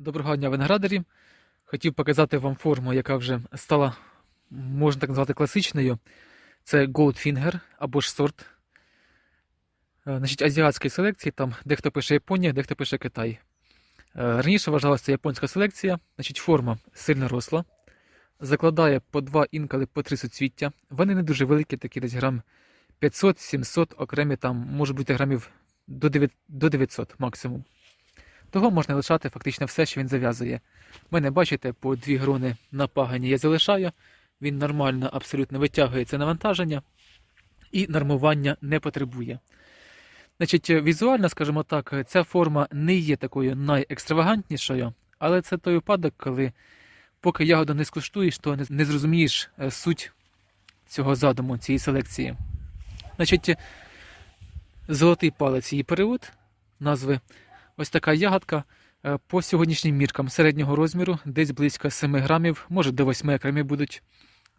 Доброго дня, виноградарі. Хотів показати вам форму, яка вже стала, можна так назвати, класичною. Це Goldfinger або ж сорт. Е, Значить, азіатської селекції, там дехто пише Японія, дехто пише Китай. Е, Раніше вважалася це японська селекція, значить, форма сильно росла. Закладає по два інколи по три суцвіття. Вони не дуже великі, такі десь грам 500-700, окремі там можуть бути грамів до 900 максимум. Того можна лишати фактично все, що він зав'язує. У мене, бачите, по дві грони на пагані я залишаю. Він нормально абсолютно витягує це навантаження і нормування не потребує. Значить, візуально, скажімо так, ця форма не є такою найекстравагантнішою, але це той випадок, коли поки ягоду не скуштуєш, то не- не зрозумієш е, суть цього задуму, цієї селекції. Значить, золотий палець її перевод, назви Ось така ягодка е, по сьогоднішнім міркам середнього розміру, десь близько 7 грамів, може до 8 грамів будуть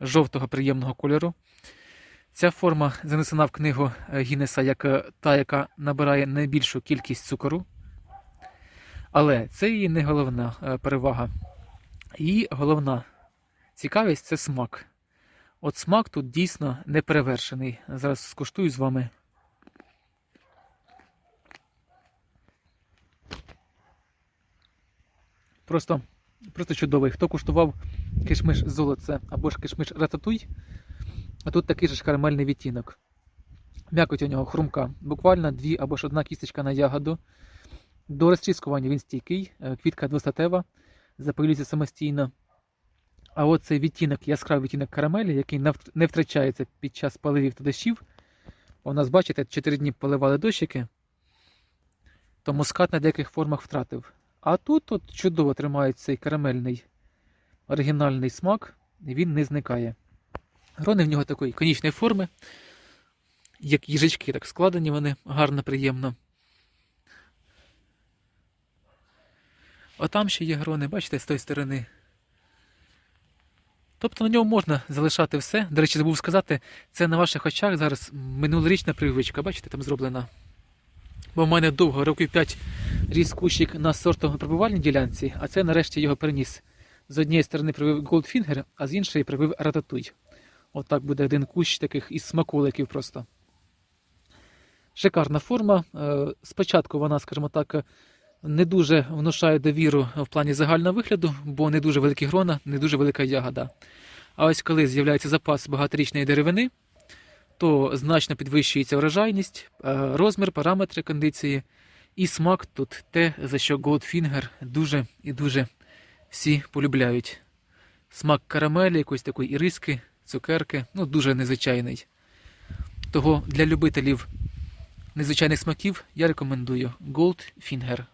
жовтого приємного кольору. Ця форма занесена в книгу е, Гіннеса як е, та, яка набирає найбільшу кількість цукору. Але це її не головна перевага. Її головна цікавість це смак. От смак тут дійсно не перевершений. Зараз скуштую з вами. Просто, просто чудовий. Хто куштував кишмиш золоце або ж кишмиш рататуй, а тут такий же ж карамельний відтінок. М'якоть у нього хрумка. Буквально дві або ж одна кісточка на ягоду. До розтріскування він стійкий, е, квітка двостатева, запилюється самостійно. А от цей відтінок, яскравий відтінок карамелі, який не втрачається під час поливів та дощів. У нас, бачите, 4 дні поливали дощики, то мускат на деяких формах втратив. А тут от чудово тримає цей карамельний оригінальний смак, і він не зникає. Грони в нього такої конічної форми, як їжачки, так складені вони гарно, приємно. Отам ще є грони, бачите, з тої сторони. Тобто на ньому можна залишати все. До речі, забув сказати, це на ваших очах зараз минулорічна прививочка, бачите, там зроблена. Бо в мене довго, років 5 ріс кущик на сортовому прибувальній ділянці, а це нарешті його переніс. З однієї сторони привив Goldfinger, а з іншої привив Рататуй. Отак буде один кущ таких із смаколиків просто. Шикарна форма. Е, Спочатку вона, скажімо так, не дуже внушає довіру в плані загального вигляду, бо не дуже великі грона, не дуже велика ягода. А ось коли з'являється запас багаторічної деревини, то значно підвищується врожайність, е, розмір, параметри кондиції і смак тут те, за що Goldfinger дуже і дуже всі полюбляють. Смак карамелі, якоїсь такої іриски, цукерки, ну дуже незвичайний. Того для любителів незвичайних смаків я рекомендую Goldfinger.